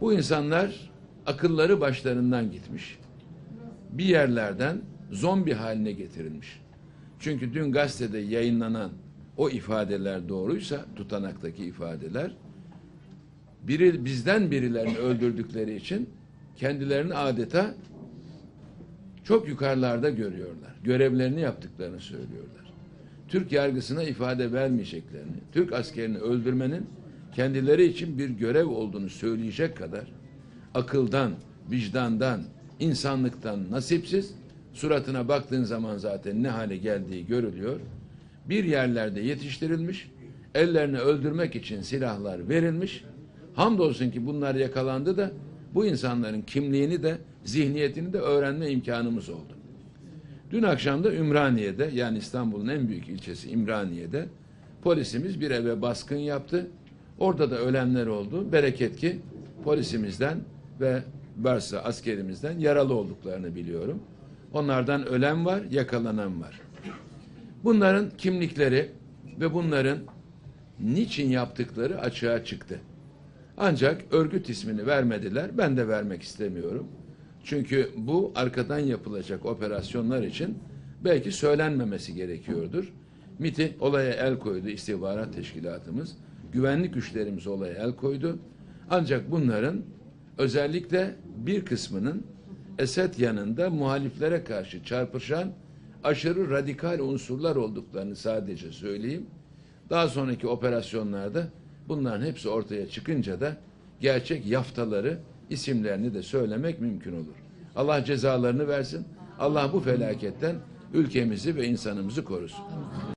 Bu insanlar akılları başlarından gitmiş. Bir yerlerden zombi haline getirilmiş. Çünkü dün gazetede yayınlanan o ifadeler doğruysa tutanaktaki ifadeler biri bizden birilerini öldürdükleri için kendilerini adeta çok yukarılarda görüyorlar. Görevlerini yaptıklarını söylüyorlar. Türk yargısına ifade vermeyeceklerini, Türk askerini öldürmenin kendileri için bir görev olduğunu söyleyecek kadar akıldan, vicdandan, insanlıktan nasipsiz, suratına baktığın zaman zaten ne hale geldiği görülüyor. Bir yerlerde yetiştirilmiş, ellerini öldürmek için silahlar verilmiş. Hamdolsun ki bunlar yakalandı da bu insanların kimliğini de zihniyetini de öğrenme imkanımız oldu. Dün akşam da Ümraniye'de yani İstanbul'un en büyük ilçesi İmraniye'de polisimiz bir eve baskın yaptı. Orada da ölenler oldu. Bereket ki polisimizden ve varsa askerimizden yaralı olduklarını biliyorum. Onlardan ölen var, yakalanan var. Bunların kimlikleri ve bunların niçin yaptıkları açığa çıktı. Ancak örgüt ismini vermediler. Ben de vermek istemiyorum. Çünkü bu arkadan yapılacak operasyonlar için belki söylenmemesi gerekiyordur. MIT'i olaya el koydu istihbarat teşkilatımız. Güvenlik güçlerimiz olaya el koydu. Ancak bunların özellikle bir kısmının Esed yanında muhaliflere karşı çarpışan aşırı radikal unsurlar olduklarını sadece söyleyeyim. Daha sonraki operasyonlarda bunların hepsi ortaya çıkınca da gerçek yaftaları, isimlerini de söylemek mümkün olur. Allah cezalarını versin. Allah bu felaketten ülkemizi ve insanımızı korusun.